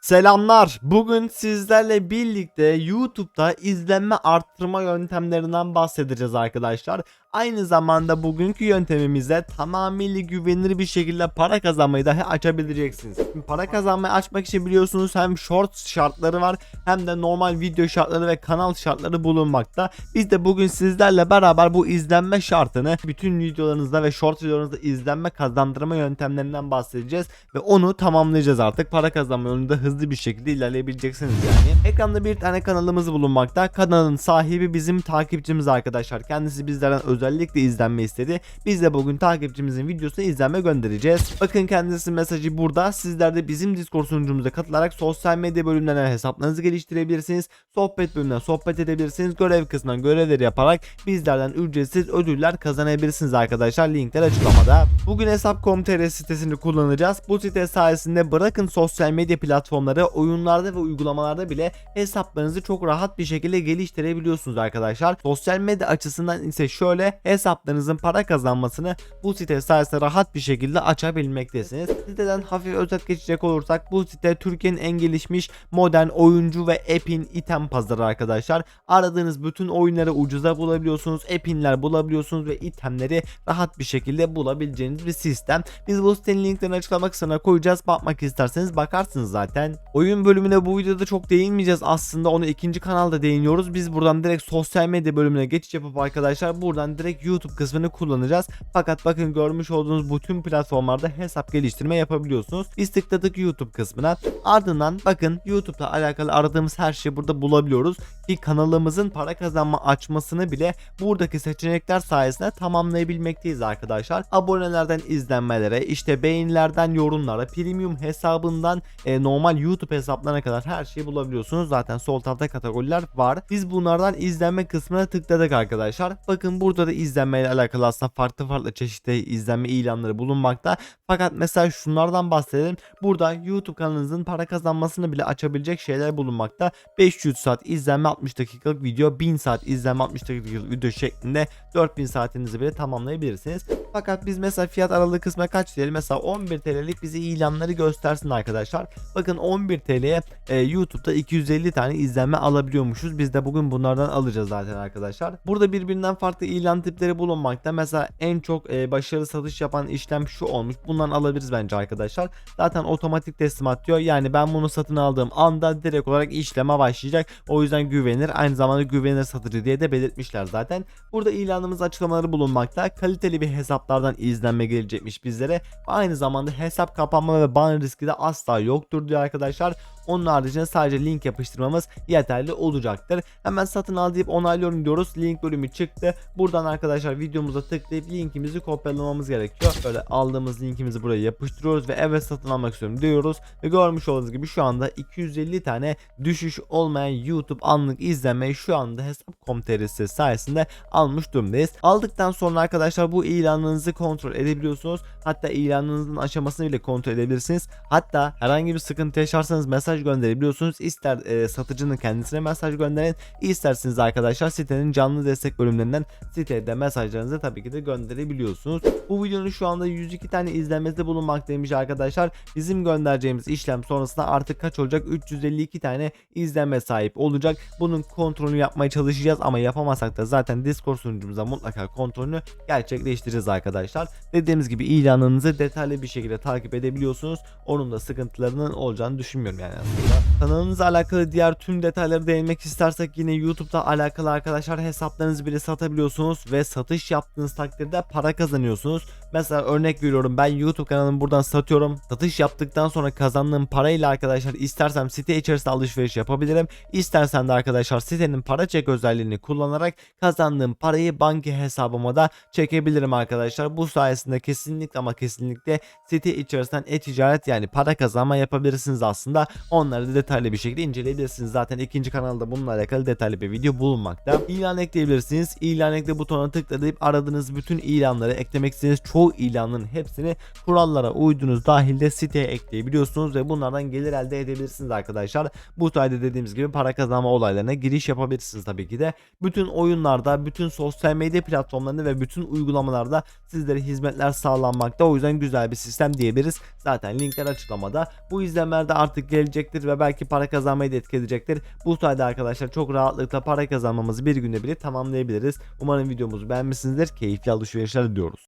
Selamlar. Bugün sizlerle birlikte YouTube'da izlenme arttırma yöntemlerinden bahsedeceğiz arkadaşlar. Aynı zamanda bugünkü yöntemimizde tamamıyla güvenilir bir şekilde para kazanmayı dahi açabileceksiniz. Şimdi para kazanmayı açmak için biliyorsunuz hem short şartları var hem de normal video şartları ve kanal şartları bulunmakta. Biz de bugün sizlerle beraber bu izlenme şartını bütün videolarınızda ve short videolarınızda izlenme kazandırma yöntemlerinden bahsedeceğiz ve onu tamamlayacağız artık. Para kazanma yolunda hızlı bir şekilde ilerleyebileceksiniz yani. Ekranda bir tane kanalımız bulunmakta. Kanalın sahibi bizim takipçimiz arkadaşlar. Kendisi bizlerden özellikle izlenme istedi. Biz de bugün takipçimizin videosuna izlenme göndereceğiz. Bakın kendisi mesajı burada. Sizler de bizim Discord sunucumuza katılarak sosyal medya bölümlerine hesaplarınızı geliştirebilirsiniz. Sohbet bölümünden sohbet edebilirsiniz. Görev kısmından görevleri yaparak bizlerden ücretsiz ödüller kazanabilirsiniz arkadaşlar. Linkler açıklamada. Bugün hesap.com.tr sitesini kullanacağız. Bu site sayesinde bırakın sosyal medya platformları oyunlarda ve uygulamalarda bile hesaplarınızı çok rahat bir şekilde geliştirebiliyorsunuz arkadaşlar. Sosyal medya açısından ise şöyle hesaplarınızın para kazanmasını bu site sayesinde rahat bir şekilde açabilmektesiniz. Siteden hafif özet geçecek olursak bu site Türkiye'nin en gelişmiş modern oyuncu ve app'in item pazarı arkadaşlar. Aradığınız bütün oyunları ucuza bulabiliyorsunuz. App'inler bulabiliyorsunuz ve itemleri rahat bir şekilde bulabileceğiniz bir sistem. Biz bu sitenin linklerini açıklama kısmına koyacağız. Bakmak isterseniz bakarsınız zaten. Oyun bölümüne bu videoda çok değinmeyeceğiz aslında. Onu ikinci kanalda değiniyoruz. Biz buradan direkt sosyal medya bölümüne geçiş yapıp arkadaşlar buradan direkt YouTube kısmını kullanacağız. Fakat bakın görmüş olduğunuz bütün platformlarda hesap geliştirme yapabiliyorsunuz. Biz tıkladık YouTube kısmına. Ardından bakın YouTube'la alakalı aradığımız her şeyi burada bulabiliyoruz. Ki kanalımızın para kazanma açmasını bile buradaki seçenekler sayesinde tamamlayabilmekteyiz arkadaşlar. Abonelerden izlenmelere, işte beğenilerden yorumlara, premium hesabından e, normal YouTube hesaplarına kadar her şeyi bulabiliyorsunuz. Zaten sol tarafta kategoriler var. Biz bunlardan izlenme kısmına tıkladık arkadaşlar. Bakın burada da izlenmeyle alakalı aslında farklı farklı çeşitli izlenme ilanları bulunmakta. Fakat mesela şunlardan bahsedelim. Burada YouTube kanalınızın para kazanmasını bile açabilecek şeyler bulunmakta. 500 saat izlenme 60 dakikalık video, 1000 saat izlenme 60 dakikalık video şeklinde 4000 saatinizi bile tamamlayabilirsiniz. Fakat biz mesela fiyat aralığı kısmına kaç diyelim? Mesela 11 TL'lik bize ilanları göstersin arkadaşlar. Bakın 11 TL'ye e, YouTube'da 250 tane izlenme alabiliyormuşuz. Biz de bugün bunlardan alacağız zaten arkadaşlar. Burada birbirinden farklı ilan tipleri bulunmakta. Mesela en çok e, başarılı satış yapan işlem şu olmuş. Bundan alabiliriz bence arkadaşlar. Zaten otomatik teslimat diyor. Yani ben bunu satın aldığım anda direkt olarak işleme başlayacak. O yüzden güvenir. Aynı zamanda güvenilir satıcı diye de belirtmişler zaten. Burada ilanımız açıklamaları bulunmakta. Kaliteli bir hesaplardan izlenme gelecekmiş bizlere. Aynı zamanda hesap kapanma ve ban riski de asla yoktur diyor arkadaşlar. arkadaşlar. Onun haricinde sadece link yapıştırmamız yeterli olacaktır. Hemen satın al deyip onaylıyorum diyoruz. Link bölümü çıktı. Buradan arkadaşlar videomuza tıklayıp linkimizi kopyalamamız gerekiyor. Böyle aldığımız linkimizi buraya yapıştırıyoruz ve evet satın almak istiyorum diyoruz. Ve görmüş olduğunuz gibi şu anda 250 tane düşüş olmayan YouTube anlık izlenmeyi şu anda hesap.com.tr sitesi sayesinde almış durumdayız. Aldıktan sonra arkadaşlar bu ilanınızı kontrol edebiliyorsunuz. Hatta ilanınızın aşamasını bile kontrol edebilirsiniz. Hatta herhangi bir sıkıntı yaşarsanız mesaj gönderebiliyorsunuz. İster e, satıcının kendisine mesaj gönderin. isterseniz arkadaşlar sitenin canlı destek bölümlerinden sitede mesajlarınızı tabii ki de gönderebiliyorsunuz. Bu videonun şu anda 102 tane izlenmesi bulunmaktaymış arkadaşlar. Bizim göndereceğimiz işlem sonrasında artık kaç olacak? 352 tane izlenme sahip olacak. Bunun kontrolünü yapmaya çalışacağız ama yapamazsak da zaten Discord sunucumuza mutlaka kontrolünü gerçekleştireceğiz arkadaşlar. Dediğimiz gibi ilanınızı detaylı bir şekilde takip edebiliyorsunuz. Onun da sıkıntılarının olacağını düşünmüyorum yani aslında. Kanalınızla alakalı diğer tüm detayları değinmek istersek yine YouTube'da alakalı arkadaşlar hesaplarınızı bile satabiliyorsunuz ve satış yaptığınız takdirde para kazanıyorsunuz. Mesela örnek veriyorum ben YouTube kanalımı buradan satıyorum. Satış yaptıktan sonra kazandığım parayla arkadaşlar istersem site içerisinde alışveriş yapabilirim. İstersen de arkadaşlar sitenin para çek özelliğini kullanarak kazandığım parayı banka hesabıma da çekebilirim arkadaşlar. Bu sayesinde kesinlikle ama kesinlikle site içerisinden e-ticaret yani para kazanma yapabilirsiniz aslında. Onları da detaylı bir şekilde inceleyebilirsiniz. Zaten ikinci kanalda bununla alakalı detaylı bir video bulunmakta. İlan ekleyebilirsiniz. İlan ekle butonuna tıklayıp aradığınız bütün ilanları eklemek istediğiniz çoğu ilanın hepsini kurallara uyduğunuz dahilde siteye ekleyebiliyorsunuz ve bunlardan gelir elde edebilirsiniz arkadaşlar. Bu sayede dediğimiz gibi para kazanma olaylarına giriş yapabilirsiniz tabii ki de. Bütün oyunlarda, bütün sosyal medya platformlarında ve bütün uygulamalarda sizlere hizmetler sağlanmakta. O yüzden güzel bir sistem diyebiliriz. Zaten linkler açıklamada. Bu izlemelerde artık gelecek etkileyecektir ve belki para kazanmayı da etkileyecektir. Bu sayede arkadaşlar çok rahatlıkla para kazanmamızı bir günde bile tamamlayabiliriz. Umarım videomuzu beğenmişsinizdir. Keyifli alışverişler diliyoruz.